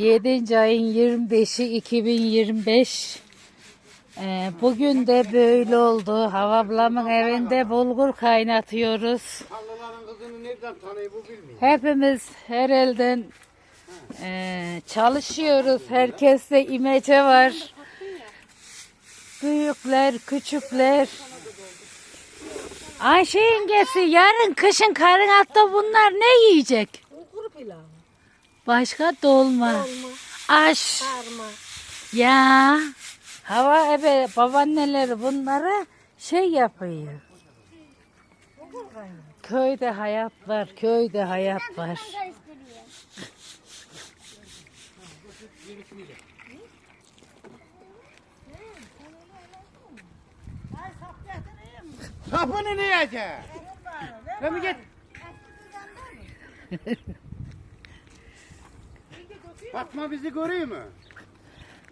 7. ayın 25'i 2025. Ee, bugün de böyle oldu. Hava ablamın evinde bulgur kaynatıyoruz. Tanrıların kızını nereden tanıyor bu bilmiyor. Hepimiz her elden eee, çalışıyoruz. Herkeste imece var. Büyükler, küçükler. Ayşe yengesi yarın kışın karın altta bunlar ne yiyecek? Kuru pilav, Başka dolma, aş. sarma. Ya hava ebe babaanneleri bunlara şey yapıyor. Köyde hayat var, köyde hayat var. Sapını ne yiyecek? Lan git. Fatma bizi görüyor mu?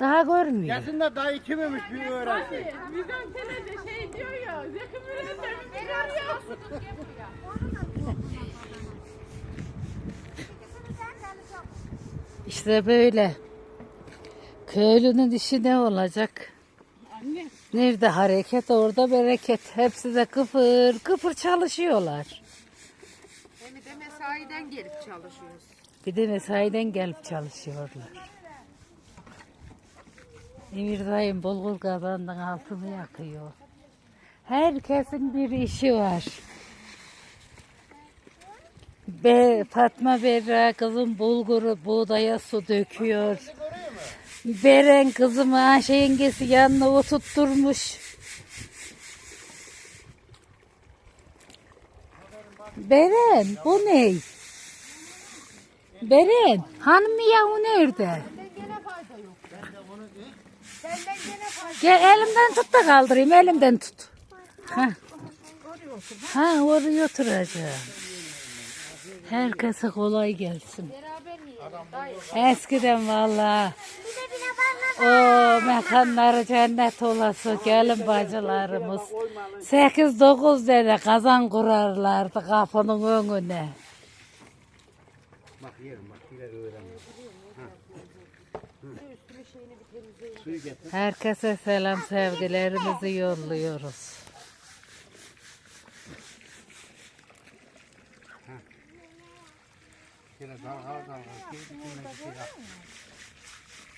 Daha görmüyor. Gelsin de dayı kimmiş bir öğrensin. Bizden senede şey diyor ya, Zeki Müren'in temizlik arıyor. İşte böyle. Köylünün işi ne olacak? Nerede hareket orada bereket. Hepsi de kıfır kıfır çalışıyorlar. Hem de mesaiden gelip çalışıyoruz. Bir de mesaiden gelip çalışıyorlar. Emir dayım bulgur kazandan altını yakıyor. Herkesin bir işi var. Be, Fatma Berra kızım bulguru buğdaya su döküyor. Beren kızımı Ayşe yengesi yanına oturtturmuş. Beren bu ne? Beren hanım ya o nerede? Gel elimden tut da kaldırayım elimden tut. Ha. Ha oraya oturacağım. Herkese kolay gelsin. Eskiden valla o mekanları cennet olası gelin bacılarımız. 8-9 tane kazan kurarlardı kapının önüne. Bak yerim bak yine getir. Herkese selam sevgilerimizi yolluyoruz. Şöyle dalgalı dalgalı. Bir şey yap.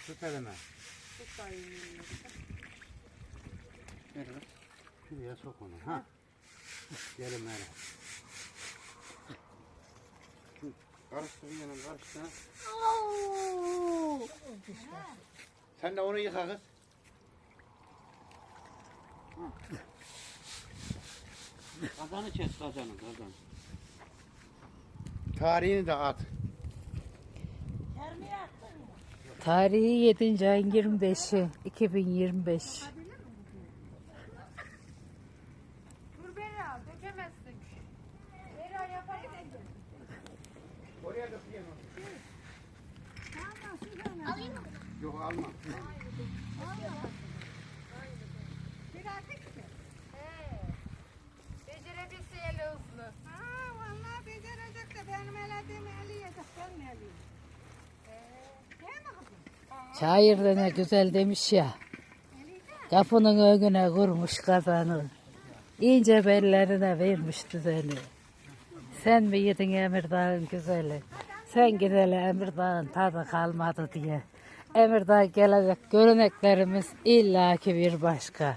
Tut elime. Ver lan. Şuraya sok onu. Ha. Gelin hele. Karıştır yanım karıştır. Sen de onu yıka kız. Kazanı kes kazanı kazanı. Tarihini de at. Tarihi 7. ayın 25'i 2025. Dur Berra, dökemezsin. Berra yapayım. Oraya da piyan Yok alma. Becerebilse Şair de ne güzel demiş ya. Kapının önüne kurmuş kazanı. İnce bellerine vermiş düzeni. Sen mi yedin Emirdağ'ın güzeli? Sen gideli Emirdağ'ın tadı kalmadı diye. Emirdağ gelecek göreneklerimiz illaki bir başka.